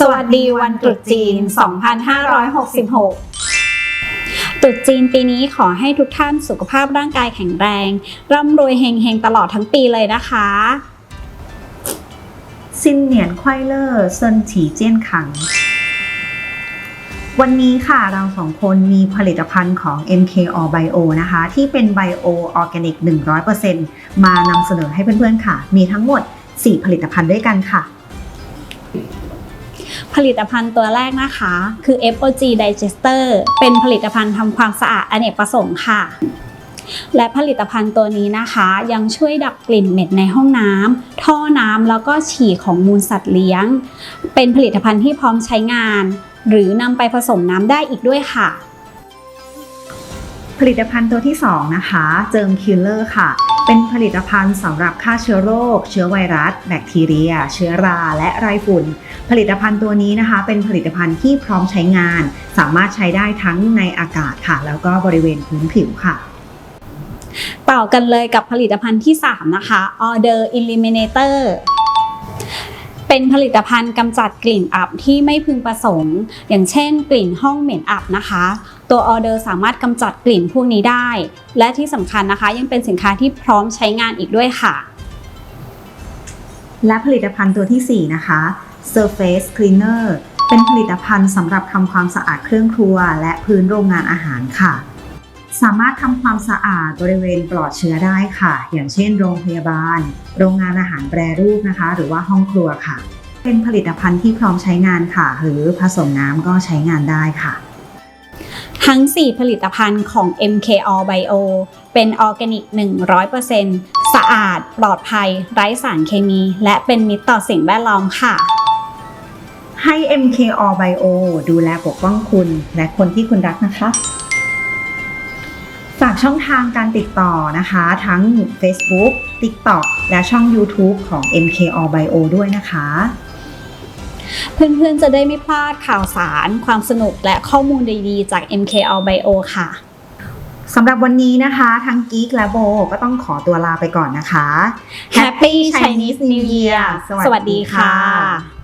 สวัสดีวันตรุษจีน 2566 ตรุษจีนปีนี้ขอให้ทุกท่านสุขภาพร่างกายแข็งแรง ร่ำรวยเฮงๆ ตลอดทั้งปีเลยนะคะซินเหนียนควายเลอร์เซินฉีเจี้ยนขัง วันนี้ค่ะเราสองคนมีผลิตภัณฑ์ของ MK All Bio นะคะ ที่เป็น Bio Organic 100%มานำเสนอให้เพื่อนๆค่ะ มีทั้งหมด 4 ผลิตภัณฑ์ด้วยกันค่ะ ผลิตภัณฑ์ตัวแรกนะคะ คือ FOG Digester เป็นผลิตภัณฑ์ทำความสะอาดอเนกประสงค์ค่ะ และผลิตภัณฑ์ตัวนี้นะคะ ยังช่วยดับกลิ่นเหม็นในห้องน้ำท่อน้ำแล้วก็ฉี่ของมูลสัตว์เลี้ยง เป็นผลิตภัณฑ์ที่พร้อมใช้งาน หรือนำไปผสมน้ำได้อีกด้วยค่ะ ผลิตภัณฑ์ตัวที่ 2 นะคะ เจิมคิลเลอร์ค่ะ เป็นผลิตภัณฑ์สำหรับฆ่าเชื้อโรค เชื้อไวรัส แบคทีเรีย เชื้อรา และไรฝุ่น ผลิตภัณฑ์ตัวนี้นะคะ เป็นผลิตภัณฑ์ที่พร้อมใช้งาน สามารถใช้ได้ทั้งในอากาศค่ะ แล้วก็บริเวณพื้นผิวค่ะต่อกันเลยกับผลิตภัณฑ์ที่ 3 นะคะ Order Eliminator เป็นผลิตภัณฑ์กำจัดกลิ่นอับที่ไม่พึงประสงค์ อย่างเช่น กลิ่นห้องเหม็นอับนะคะ ตัวออเดอร์สามารถกำจัดกลิ่นพวกนี้ได้ และที่สำคัญนะคะ ยังเป็นสินค้าที่พร้อมใช้งานอีกด้วยค่ะ และผลิตภัณฑ์ตัวทีสี่4 นะคะ Surface Cleaner เป็นผลิตภัณฑ์สำหรับทำความสะอาดเครื่องครัว และพื้นโรงงานอาหารค่ะ สามารถทำความสะอาดบริเวณปลอดเชื้อได้ค่ะ อย่างเช่น โรงพยาบาล โรงงานอาหารแปรรูปนะคะ หรือว่าห้องครัวค่ะ เป็นผลิตภัณฑ์ที่พร้อมใช้งานค่ะ หรือผสมน้ำก็ใช้งานได้ค่ะ ทั้ง 4 ผลิตภัณฑ์ของ MK All Bio เป็นออร์แกนิก 100%สะอาด ปลอดภัย ไร้สารเคมี และเป็นมิตรต่อสิ่งแวดล้อมค่ะให้ MK All Bio ดูแลปกป้องคุณ และคนที่คุณรักนะคะ ฝากช่องทางการติดต่อนะคะ ทั้ง Facebook TikTok และช่อง YouTube ของ MK All Bio ด้วยนะคะ เพื่อนๆจะได้ไม่พลาดข่าวสาร ความสนุกและข้อมูลดีๆ จาก MK All Bio ค่ะสำหรับวันนี้นะคะ ทั้ง Geek และโบก็ต้องขอตัวลาไปก่อนนะคะ Happy Chinese New Year สวัสดีค่ะ